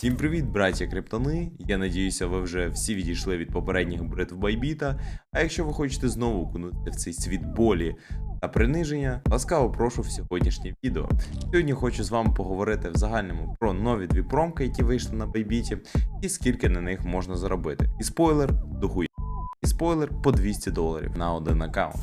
Всім привіт, браття криптони. Я надіюся, ви вже всі відійшли від попередніх бритв Байбіта. А якщо ви хочете знову окунути в цей світ болі та приниження, ласкаво прошу в сьогоднішнє відео. Сьогодні хочу з вами поговорити в загальному про нові дві промки, які вийшли на Байбіті, і скільки на них можна заробити. І спойлер до хуя. І спойлер по 200 доларів на один аккаунт.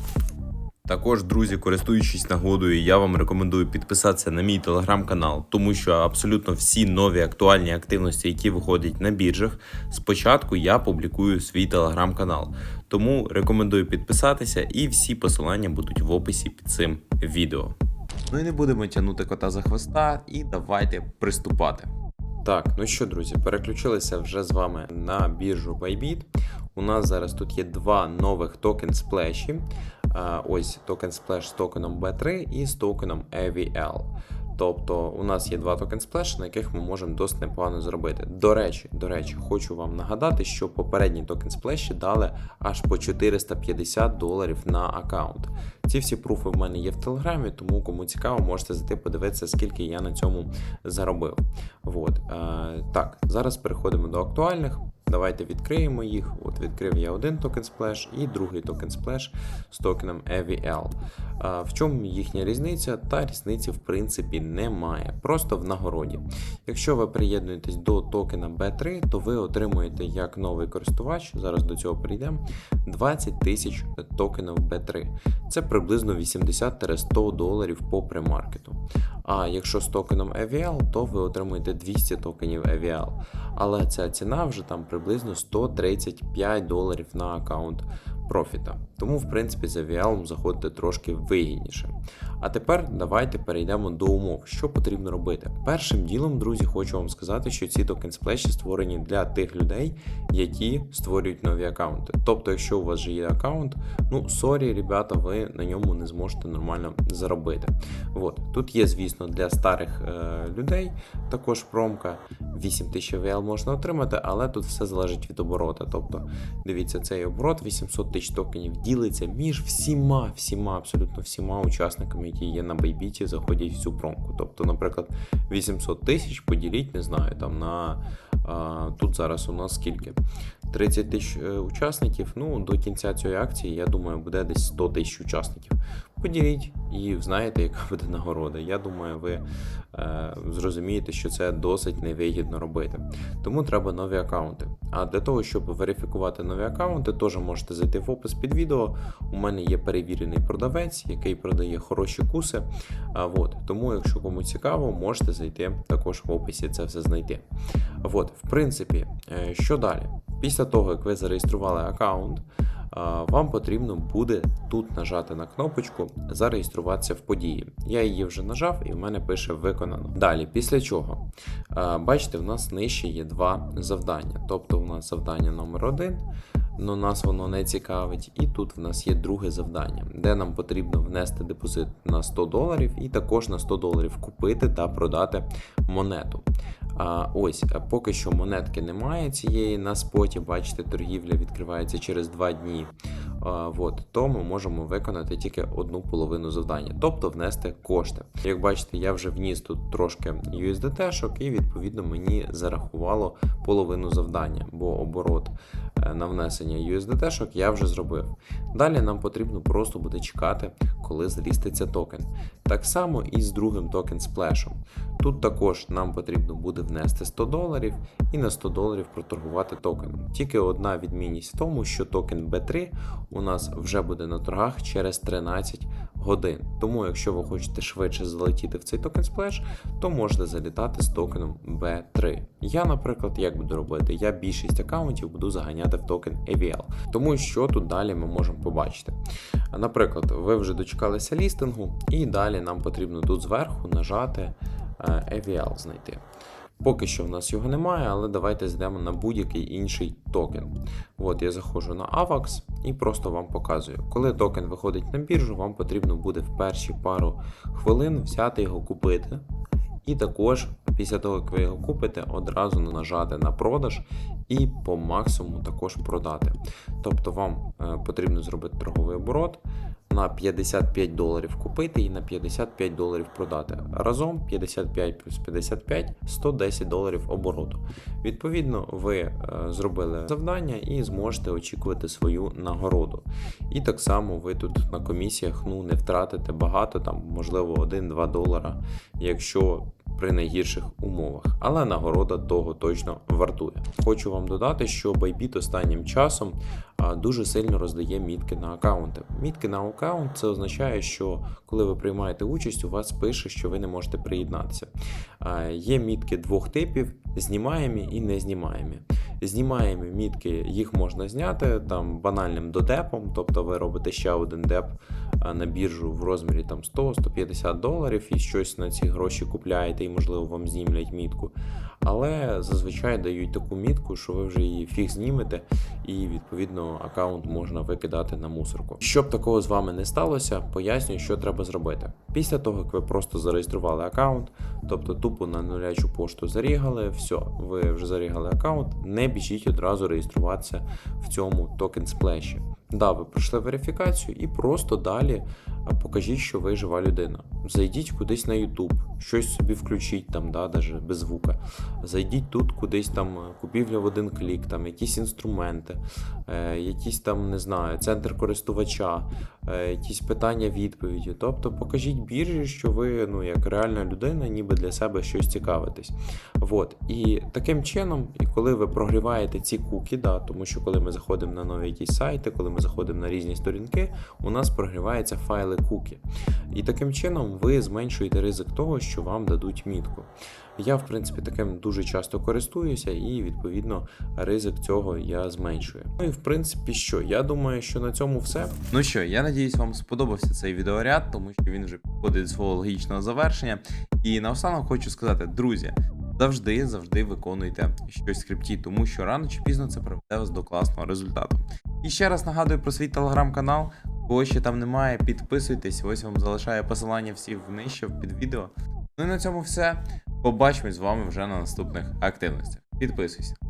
Також, друзі, користуючись нагодою, я вам рекомендую підписатися на мій телеграм-канал, тому що абсолютно всі нові актуальні активності, які виходять на біржах, спочатку я публікую свій телеграм-канал. Тому рекомендую підписатися, і всі посилання будуть в описі під цим відео. Ну і не будемо тягнути кота за хвоста, і давайте приступати. Так, ну що, друзі, переключилися вже з вами на біржу Bybit. У нас зараз тут є два нових токен сплеші. Ось токен сплеш з токеном B3 і з токеном AVL. Тобто у нас є два токен сплеш, на яких ми можемо досить непогано зробити. До речі, до речі, хочу вам нагадати, що попередні токен сплеші дали аж по 450 доларів на аккаунт. Ці всі пруфи в мене є в телеграмі, тому кому цікаво, можете зайти подивитися, скільки я на цьому заробив. Вот. Е, так, зараз переходимо до актуальних. Давайте відкриємо їх. От відкрив я один токен сплеш і другий токен сплеш з токеном AVL. А, в чому їхня різниця? Та різниці, в принципі, немає. Просто в нагороді. Якщо ви приєднуєтесь до токена B3, то ви отримуєте як новий користувач, зараз до цього прийдемо, 20 тисяч токенів B3. Це приблизно 80-100 доларів по премаркету. А якщо з токеном AVL, то ви отримуєте 200 токенів AVL. Але ця ціна вже там приблизно 135 доларів на аккаунт профіта. Тому, в принципі, за VL заходити трошки вигідніше. А тепер давайте перейдемо до умов, що потрібно робити. Першим ділом, друзі, хочу вам сказати, що ці токен сплеші створені для тих людей, які створюють нові аккаунти. Тобто, якщо у вас вже є аккаунт, ну сорі, ребята, ви на ньому не зможете нормально заробити. От тут є, звісно, для старих е, людей також промка 8000 VL можна отримати, але тут все залежить від оборота. Тобто, дивіться, цей оборот 800 тисяч токенів ділиться між всіма, всіма, абсолютно всіма учасниками, які є на Байбіті, заходять в цю промку. Тобто, наприклад, 800 тисяч поділіть, не знаю, там на а, тут зараз у нас скільки? 30 тисяч е, учасників. Ну, до кінця цієї акції, я думаю, буде десь 100 тисяч учасників. Поділіть і знаєте, яка буде нагорода. Я думаю, ви е, зрозумієте, що це досить невигідно робити. Тому треба нові аккаунти. А для того, щоб верифікувати нові аккаунти, теж можете зайти в опис під відео. У мене є перевірений продавець, який продає хороші куси. А, от. Тому, якщо кому цікаво, можете зайти також в описі це все знайти. От, в принципі, е, що далі? Після того, як ви зареєстрували аккаунт, а, вам потрібно буде тут нажати на кнопочку Зареєструватися в події. Я її вже нажав і в мене пише виконано. Далі, після чого, бачите, в нас нижче є два завдання. Тобто, у нас завдання номер один, але нас воно не цікавить. І тут в нас є друге завдання, де нам потрібно внести депозит на 100 доларів і також на 100 доларів купити та продати монету. А ось поки що монетки немає цієї на споті. Бачите, торгівля відкривається через 2 дні. От, то ми можемо виконати тільки одну половину завдання, тобто внести кошти. Як бачите, я вже вніс тут трошки USDT-шок і відповідно мені зарахувало половину завдання, бо оборот е, на внесення USDT-шок я вже зробив. Далі нам потрібно просто буде чекати, коли зріститься токен. Так само і з другим токен сплешом. Тут також нам потрібно буде внести 100 доларів і на 100 доларів проторгувати токеном. Тільки одна відмінність в тому, що токен B3 у нас вже буде на торгах через 13 годин. Тому, якщо ви хочете швидше залетіти в цей токен сплеш, то можете залітати з токеном B3. Я, наприклад, як буду робити? Я більшість аккаунтів буду заганяти в токен AVL. Тому що тут далі ми можемо побачити. Наприклад, ви вже дочекалися лістингу, і далі нам потрібно тут зверху нажати е, AVL знайти. Поки що в нас його немає, але давайте зайдемо на будь-який інший токен. От я заходжу на AVAX і просто вам показую. Коли токен виходить на біржу, вам потрібно буде в перші пару хвилин взяти його купити. І також після того, як ви його купите, одразу нажати на продаж і по максимуму також продати. Тобто вам е, потрібно зробити торговий оборот на 55 доларів купити і на 55 доларів продати. Разом 55 плюс 55 110 доларів обороту. Відповідно, ви е, зробили завдання і зможете очікувати свою нагороду. І так само ви тут на комісіях ну, не втратите багато, там, можливо, 1-2 долара, якщо при найгірших умовах, але нагорода того точно вартує. Хочу вам додати, що Bybit останнім часом дуже сильно роздає мітки на аккаунти. Мітки на аккаунт це означає, що коли ви приймаєте участь, у вас пише, що ви не можете приєднатися. Є мітки двох типів: знімаємі і незнімаємі. Знімаємо мітки, їх можна зняти там банальним додепом, тобто ви робите ще один деп на біржу в розмірі там 100-150 доларів і щось на ці гроші купляєте, і можливо вам знімлять мітку. Але зазвичай дають таку мітку, що ви вже її фіг знімете, і відповідно аккаунт можна викидати на мусорку. Щоб такого з вами не сталося, пояснюю, що треба зробити. Після того, як ви просто зареєстрували аккаунт, тобто тупо на нулячу пошту зарігали, все, ви вже зарігали аккаунт, не біжіть одразу реєструватися в цьому токен сплеші. Да, ви пройшли верифікацію і просто далі покажіть, що ви жива людина. Зайдіть кудись на YouTube, щось собі включіть там, да, даже без звука. Зайдіть тут кудись там е, купівля в один клік, там якісь інструменти, е, якісь там, не знаю, центр користувача, якісь питання відповіді. Тобто покажіть біржі, що ви ну, як реальна людина, ніби для себе щось цікавитесь. Вот. І таким чином, і коли ви прогріваєте ці куки, да, тому що коли ми заходимо на нові якісь сайти, коли ми заходимо на різні сторінки, у нас прогріваються файли куки. І таким чином ви зменшуєте ризик того, що вам дадуть мітку. Я, в принципі, таким дуже часто користуюся, і відповідно ризик цього я зменшую. Ну і в принципі, що я думаю, що на цьому все. Ну що, я надіюсь, вам сподобався цей відеоряд, тому що він вже підходить до свого логічного завершення. І наостанок хочу сказати, друзі, завжди, завжди виконуйте щось в скрипті, тому що рано чи пізно це приведе вас до класного результату. І ще раз нагадую про свій телеграм-канал. Кого ще там немає, підписуйтесь. Ось вам залишаю посилання всі внижче під відео. Ну і на цьому все. Побачимось з вами вже на наступних активностях. Підписуйся.